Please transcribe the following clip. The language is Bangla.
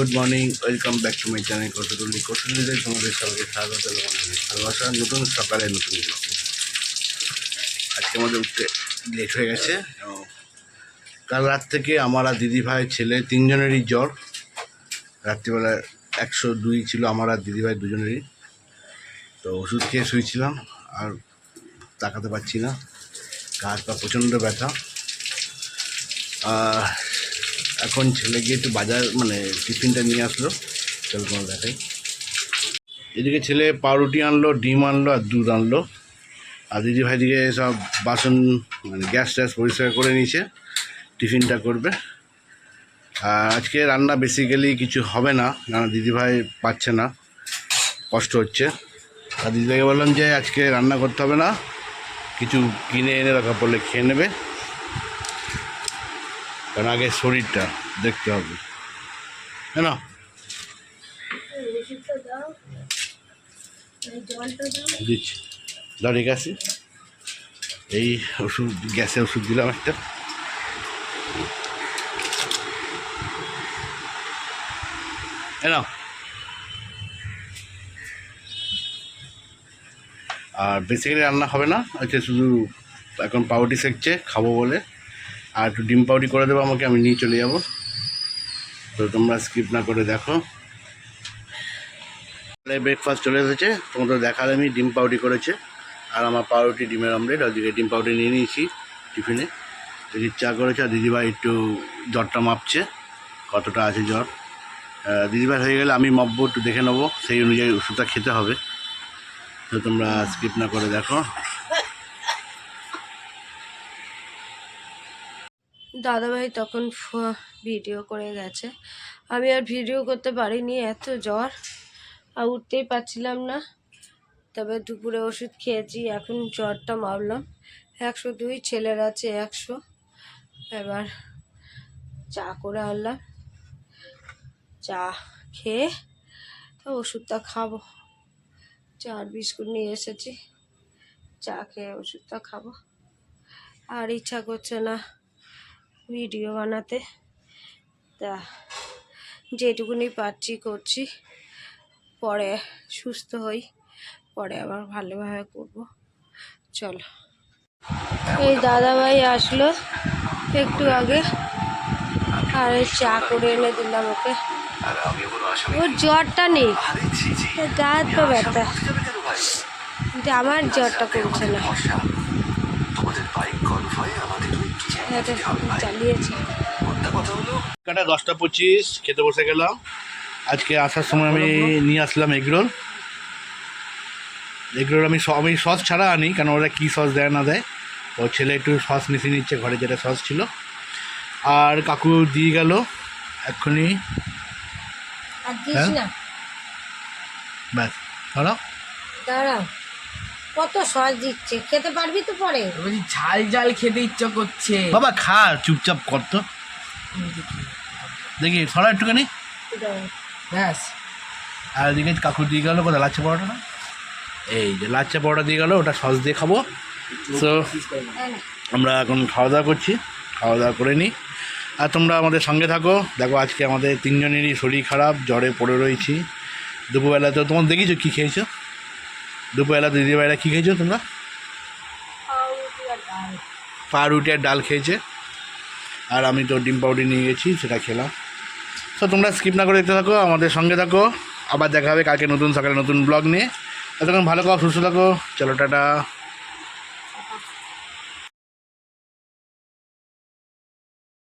Good morning welcome back to my channel কৌশলী কৌশলীদের তোমাদের সবাইকে স্বাগত ভালোবাসা। নতুন সকালে নতুন আজকে আমাদের উঠতে লেট হয়ে গেছে কাল রাত থেকে আমার আর দিদি ভাই ছেলে তিনজনেরই জ্বর। রাত্রিবেলা একশো দুই ছিল আমার আর দিদি ভাই দুজনেরই। তো ওষুধ খেয়ে শুয়েছিলাম আর তাকাতে পারছি না। হাত পা প্রচণ্ড ব্যথা। এখন ছেলে গিয়ে একটু বাজার মানে টিফিনটা নিয়ে আসলো। চল কোনো দেখাই। এদিকে ছেলে পাউরুটি আনলো, ডিম আনলো আর দুধ আনলো। আর দিদি ভাই দিকে সব বাসন মানে গ্যাস ট্যাস পরিষ্কার করে নিয়েছে। টিফিনটা করবে। আর আজকে রান্না বেসিক্যালি কিছু হবে না, কারণ দিদি ভাই পাচ্ছে না। কষ্ট হচ্ছে। আর দিদিভাইকে বললাম যে আজকে রান্না করতে হবে না। কিছু কিনে এনে রাখা পড়লে খেয়ে নেবে। কারণ আগে শরীরটা দেখতে হবে। হ্যাঁ না? দিচ্ছি। দাঁড়িয়ে গেছে। এই ওষুধ, গ্যাসে ওষুধ দিলাম একটা। হ্যাঁ না? আর বেসিক্যালি রান্না হবে না। আজকে শুধু এখন পাউরুটি সেকছে, খাব বলে। আর একটু ডিম পাউরুটি করে দেবো, আমাকে আমি নিয়ে চলে যাব। তো তোমরা স্কিপ না করে দেখো। ব্রেকফাস্ট চলে এসেছে, তোমাদের দেখালে আমি ডিম পাউরুটি করেছে। আর আমার পাউরুটি, ডিমের অমলেট ওদিকে ডিম পাউরুটি নিয়ে নিয়েছি টিফিনে। দিদি চা করেছে, আর দিদিভাই একটু জ্বরটা মাপছে, কতটা আছে জ্বর। দিদিভাই হয়ে গেলে আমি মাপবো, একটু দেখে নেব, সেই অনুযায়ী ওষুধটা খেতে হবে। তো তোমরা স্কিপ না করে দেখো। দাদাভাই তখন ভিডিও করে গেছে। আমি আর ভিডিও করতে পারিনি, এত জ্বর। আর উঠতেই পারছিলাম না। তবে দুপুরে ওষুধ খেয়েছি, এখন জ্বরটা মারলাম। একশো দুই ছেলের আছে একশো। এবার চা করে আনলাম। চা খেয়ে ওষুধটা খাব। চা আর বিস্কুট নিয়ে এসেছি। চা খেয়ে ওষুধটা খাব। আর ইচ্ছা করছে না ভিডিও বানাতে। তা, যেটুকুনি পারছি করছি। পরে সুস্থ হই, পরে আবার ভালোভাবে করব। চলো। এই দাদাভাই আসলো একটু আগে। আর চা করে এনে দিলাম ওকে। ওর জ্বরটা নেই। গা হাত পা ব্যথা। আমার জ্বরটা কমছে না। এটা চালিয়েছে কাটা দশটা পঁচিশ খেতে বসে গেলাম। আজকে আসার সময় আমি নিয়ে আসলাম এগরোল। এগরোল আমি আমি সস ছাড়া আনি কারণ ওরা কী সস দেয় না দেয়। তো ছেলে একটু সস মিশিয়ে নিচ্ছে ঘরে যেটা সস ছিল। আর কাকু দিয়ে গেল এক্ষুনি। হ্যাঁ? ব্যাস। ধরো দাঁড়াও। কত সস দিচ্ছে খেতে পারবি তো পরে? বলছি ঝাল ঝাল খেতে ইচ্ছা করছে। বাবা খা চুপচাপ কর তো। দেখি সরা একটুখানি। ব্যাস। আর এদিকে কাকু দিয়ে গেলো কোথায় লাচ্ছা পরোটা না? এই যে লাচ্ছা পরোটা দিয়ে গেলো ওটা সস দিয়ে খাব। তো আমরা এখন খাওয়া দাওয়া করছি খাওয়া দাওয়া করে নিই। আর তোমরা আমাদের সঙ্গে থাকো। দেখো আজকে আমাদের তিনজনেরই শরীর খারাপ জ্বরে পড়ে রয়েছি। দুপুরবেলা তো তোমার দেখিছো কী খেয়েছো? দুপুরবেলা দিদিভাইরা কী খেয়েছো তোমরা? পা রুটি আর ডাল খেয়েছে। আর আমি তো ডিম পাউডি নিয়ে গেছি সেটা খেলাম। তো তোমরা স্কিপ না করে দেখতে থাকো আমাদের সঙ্গে থাকো। আবার দেখা হবে কালকে নতুন সকালে নতুন ব্লগ নিয়ে। তখন ভালো খাও সুস্থ থাকো। চলো টাটা।